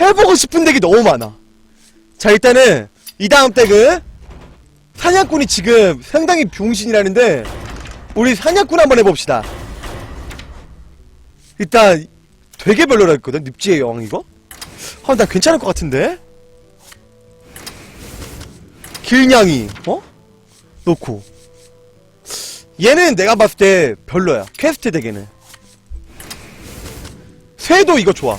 해보고 싶은 덱이 너무 많아. 자, 일단은, 이 다음 덱은, 사냥꾼이 지금 상당히 병신이라는데, 우리 사냥꾼 한번 해봅시다. 일단, 되게 별로라 했거든, 늪지의 여왕 이거? 아, 나 괜찮을 것 같은데? 길냥이, 어? 놓고. 얘는 내가 봤을 때 별로야. 퀘스트 덱에는. 새도 이거 좋아.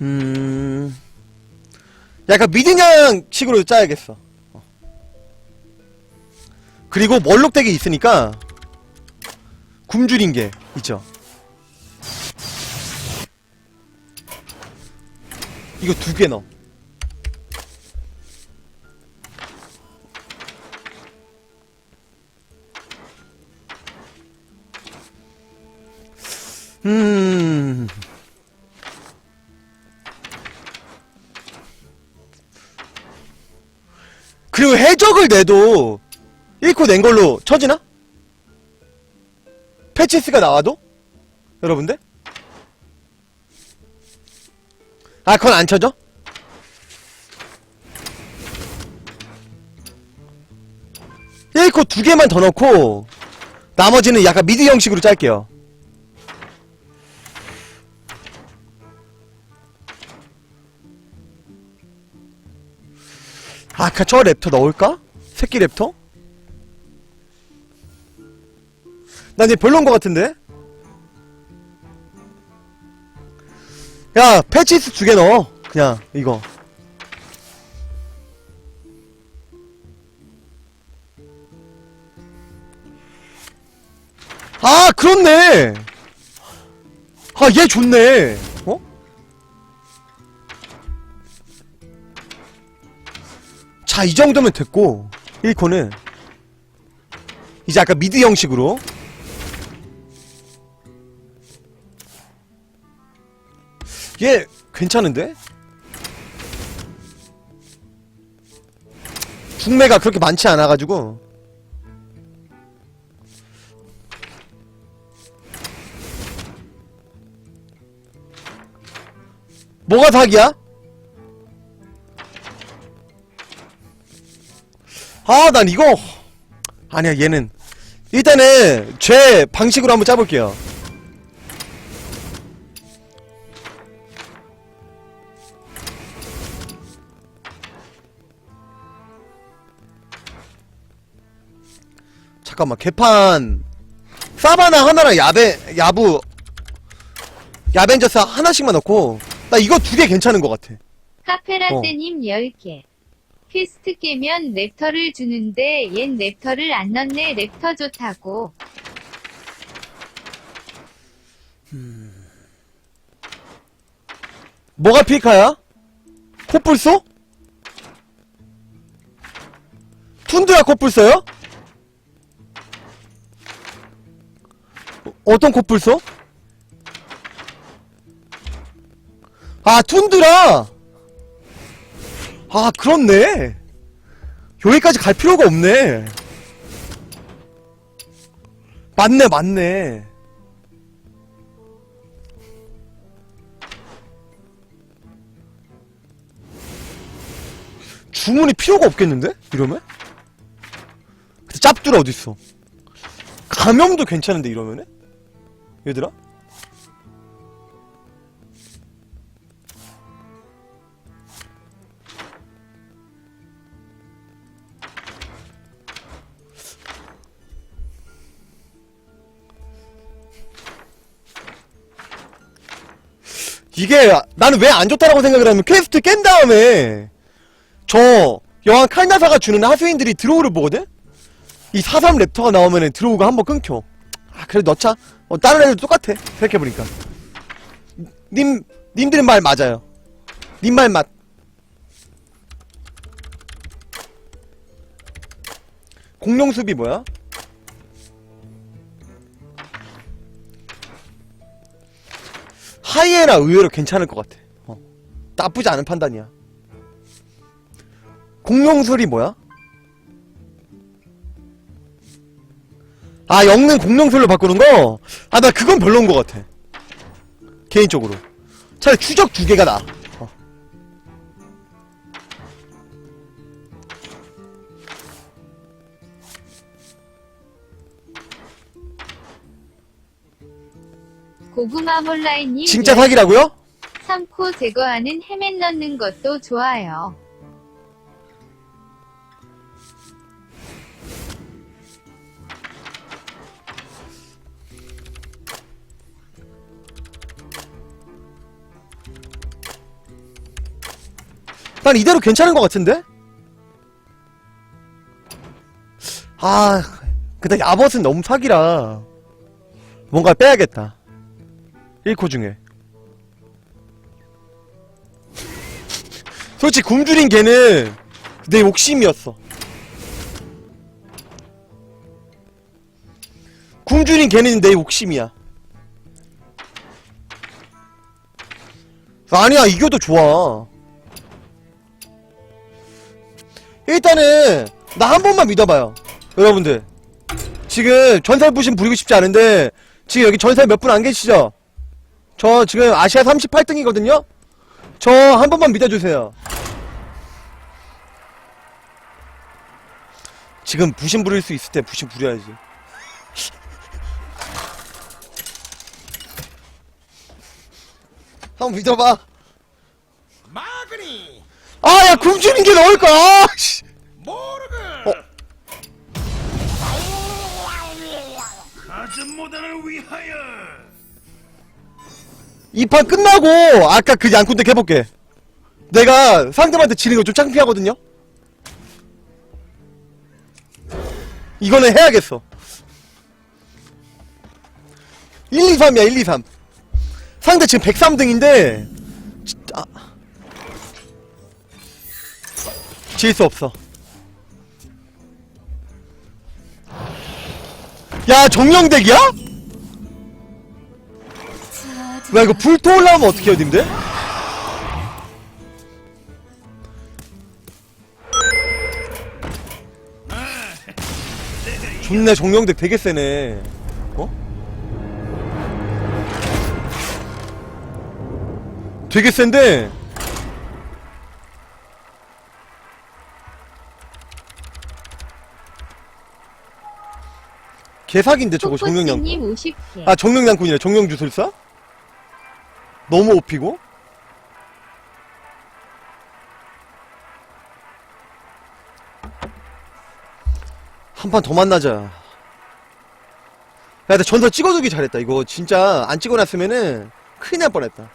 음. 약간 미드냥 식으로 짜야겠어. 어. 그리고 멀록덱이 있으니까 굶주린 게 있죠. 이거 두 개 넣어. 해적을 내도 1코 낸 걸로 쳐지나? 패치스가 나와도? 여러분들? 아, 그건 안 쳐져? 일코두 개만 더 넣고, 나머지는 약간 미드 형식으로 짤게요. 아까 저 랩터 넣을까? 새끼 랩터? 난 이제 별론 것 같은데? 야, 패치스 두 개 넣어. 그냥, 이거. 아, 그렇네! 아, 얘 좋네! 자, 이 정도면 됐고, 1코는. 이제 아까 미드 형식으로. 얘, 괜찮은데? 중매가 그렇게 많지 않아가지고. 뭐가 닭이야? 아, 난 이거. 아니야, 얘는. 일단은, 제 방식으로 한번 짜볼게요. 잠깐만, 개판. 사바나 하나랑 야베, 야부, 야벤져스 하나씩만 넣고, 나 이거 두 개 괜찮은 것 같아. 카페라떼님 10개. 퀘스트 깨면 랩터를 주는데 얜 랩터를 안 넣네 랩터 좋다고. 뭐가 피카야? 코뿔소? 툰드라 코뿔소요? 어, 어떤 코뿔소? 아 툰드라 아 그렇네 여기까지 갈 필요가 없네 맞네 맞네 주문이 필요가 없겠는데? 이러면? 근데 짭두라 어딨어? 감염도 괜찮은데 이러면은? 얘들아? 이게 나는 왜 안 좋다라고 생각을 하면 퀘스트 깬 다음에 저 여왕 칼나사가 주는 하수인들이 드로우를 보거든? 이 43 랩터가 나오면은 드로우가 한번 끊겨. 아, 그래 넣자. 어, 다른 애들 똑같아. 생각해보니까. 님, 님들 말 맞아요. 님 말 맞. 공룡 수비 뭐야? 하이에나 의외로 괜찮을 것 같아. 어. 나쁘지 않은 판단이야. 공룡술이 뭐야? 아 영능 공룡술로 바꾸는 거? 아 나 그건 별로인 것 같아 개인적으로 차라리 추적 두 개가 나 고구마 홀라이님 진짜 사기라고요? 3코 제거하는 헤맨 넣는 것도 좋아요. 난 이대로 괜찮은 것 같은데? 아, 근데 야벗은 너무 사기라. 뭔가 빼야겠다. 1코 중에. 솔직히 굶주린 개는 내 욕심이었어. 굶주린 개는 내 욕심이야. 아니야, 이겨도 좋아. 일단은 나 한 번만 믿어봐요 여러분들 지금 전설 부심 부리고 싶지 않은데 지금 여기 전설 몇 분 안 계시죠? 저 지금 아시아 38등이거든요? 저 한 번만 믿어주세요 지금 부심 부릴 수 있을 때 부심 부려야지 한번 믿어봐 마그니 아 야 굶주린 게 넣을까 아, 씨. 모르그 어. 아즈모다를 위하여 이 판 끝나고 아까 그 양꾼덱 해볼게. 내가 상대방한테 지는 거 좀 창피하거든요? 이거는 해야겠어. 1, 2, 3이야 1, 2, 3 상대 지금 103등인데 아. 질수 없어. 야 정령덱이야? 나 이거 불토 올라오면 어떻게 해요 님들? 좋네 정령덱 되게 세네 어? 되게 센데 개사기인데 저거 정령양 코코스님 50개. 아 정령양꾼이래 정령주술사? 너무 오피고? 한 판 더 만나자. 야 근데 전설 찍어두기 잘했다 이거. 진짜 안 찍어놨으면은 큰일 날 뻔했다.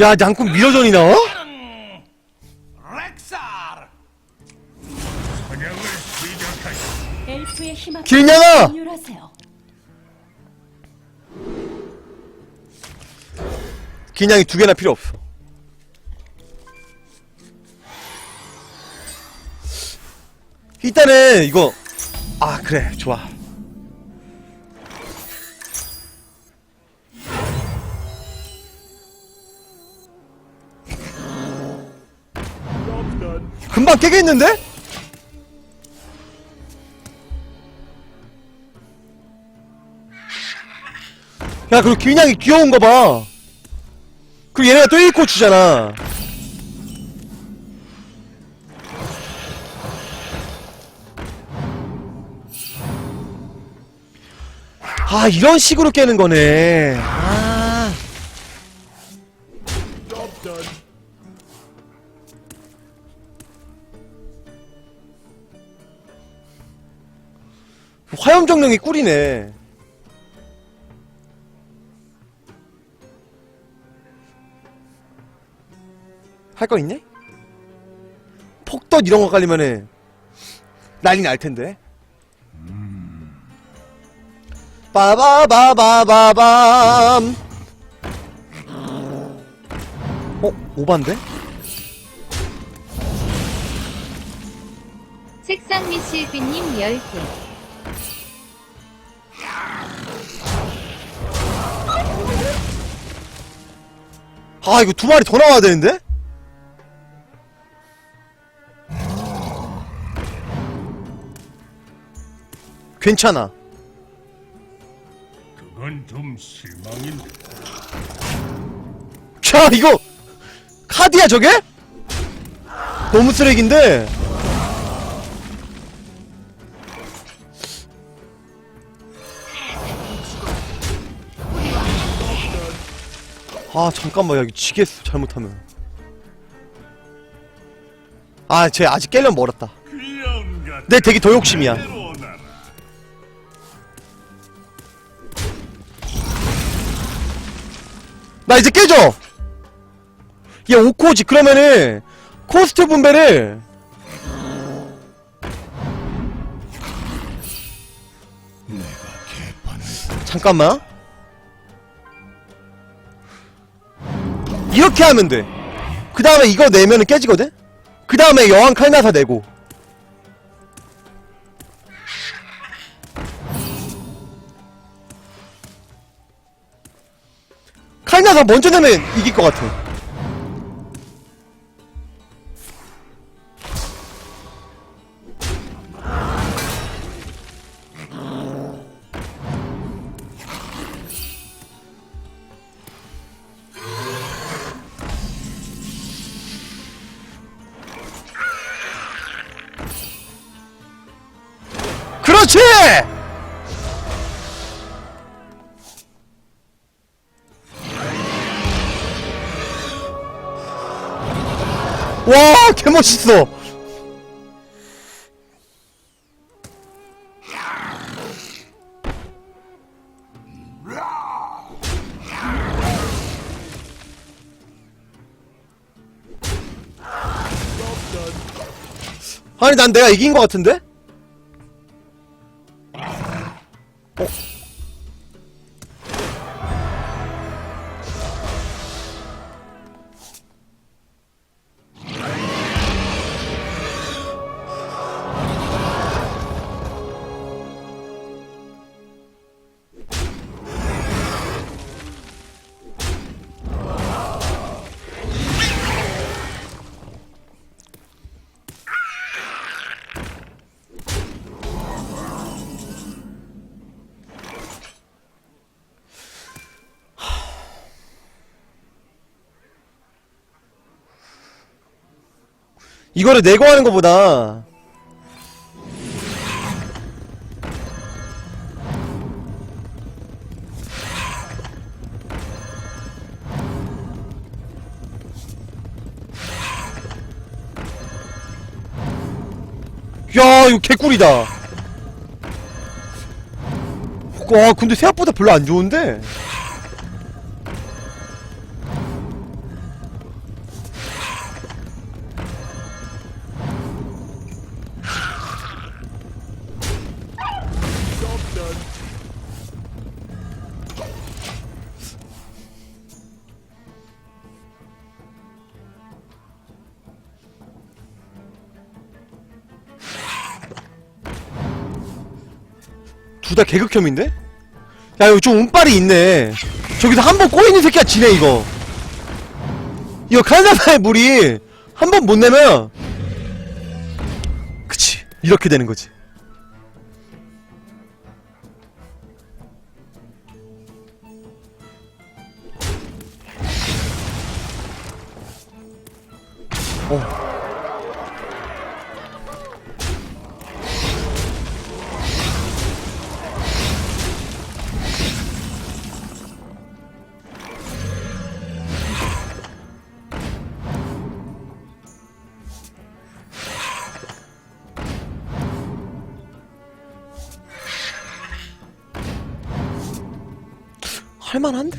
야 양꾼 미러전이 나와? 사냥을 시작하시 엘프의 힘 앞에 길냥아! 긴양이 두 개나 필요 없어. 일단은 이거. 아 그래. 좋아. 금방 깨겠는데? 야 그리고 길냥이 귀여운 거봐. 그리고 얘네가 또 1코 주잖아. 아 이런 식으로 깨는 거네. 아. 화염정령이 꿀이네 할 거 있네? 폭덧 이런 거 깔리면은 난리 날 텐데. 빠바바바바밤. 어, 오반데? 색상 미실비님 10개. 아 이거 두 마리 더 나와야 되는데? 괜찮아 그건 좀 실망인데. 자 이거 카드야 저게? 너무 쓰레기인데 아 잠깐만 여기 지겠어 잘못하면 아쟤 아직 깨려면 멀었다. 내 되게 도욕심이야 나 이제 깨져. 얘 5코지 그러면은 코스트 분배를 잠깐만. 이렇게 하면 돼그 다음에 이거 내면은 깨지거든? 그 다음에 여왕 칼나사 내고 칼나사 먼저 내면 이길 것 같아 그렇지! 와, 개멋있어! 아니, 난 내가 이긴 것 같은데? 이거를 내고 하는 것보다. 야 이거 개꿀이다. 와 근데 생각보다 별로 안 좋은데 둘 다 개극혐인데? 야 이거 좀 운빨이 있네 저기서 한 번 꼬이는 새끼가 지네 이거 이거 칼자사의 물이 한 번 못 내면 그치 이렇게 되는 거지 어. 할만한데?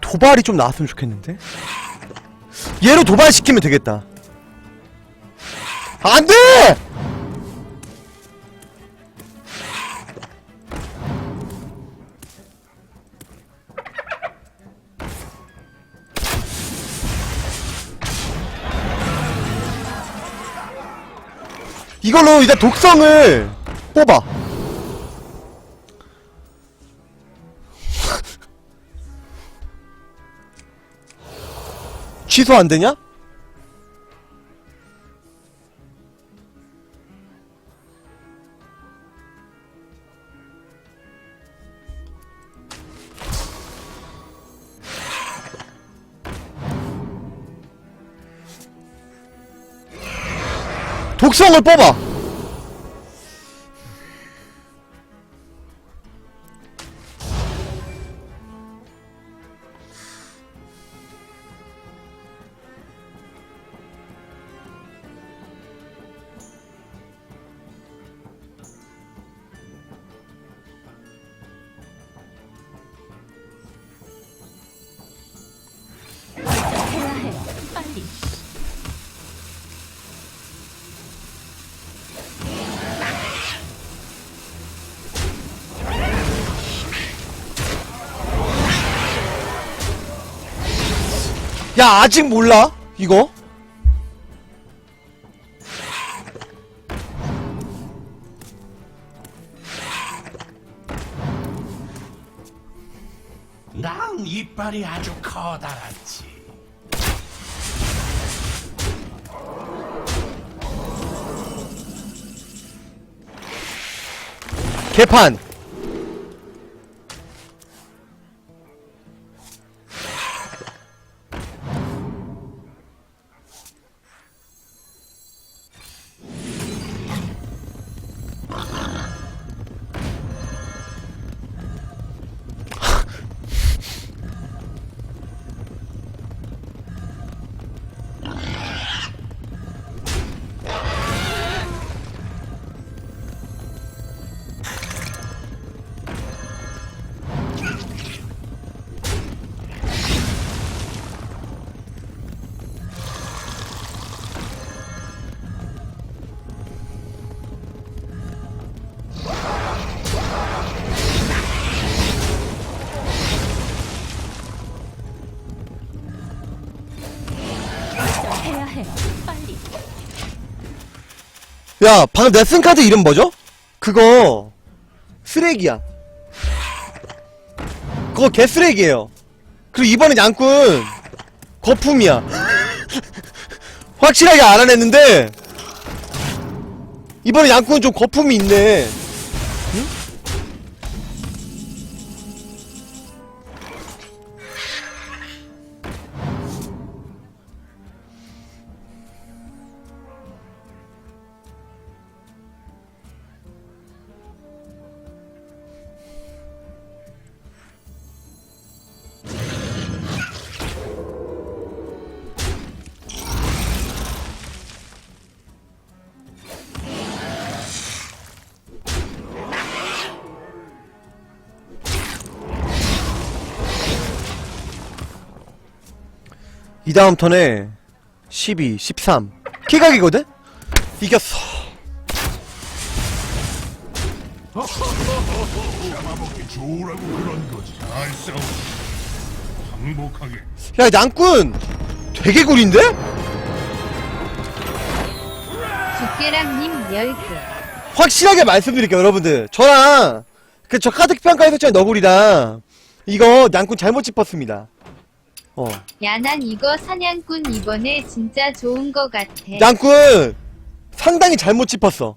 도발이 좀 나왔으면 좋겠는데? 얘로 도발시키면 되겠다. 안 돼! 이걸로 이제 독성을 뽑아. 취소 안 되냐? 독성을 뽑아. 야 아직 몰라? 이거? 난 이빨이 아주 커다랗지. 개판 야 방금 내쓴 카드 이름 뭐죠? 그거 쓰레기야. 그거 개쓰레기예요. 그리고 이번엔 양꾼 거품이야. 확실하게 알아냈는데 이번에 양꾼은 좀 거품이 있네 다음 턴에 12, 13 키각이거든? 이겼어 잡아먹기 좋으라고 그런 거지. 잘 싸워. 항복하게. 야 양꾼 되게 구린데? 두께랑님 10개. 확실하게 말씀드릴게요 여러분들 저랑 그 저 카드 평가 했었잖아요 너구리랑 이거 양꾼 잘못 짚었습니다 어. 야, 난 이거 사냥꾼 이번에 진짜 좋은 거 같아. 양꾼! 상당히 잘못 짚었어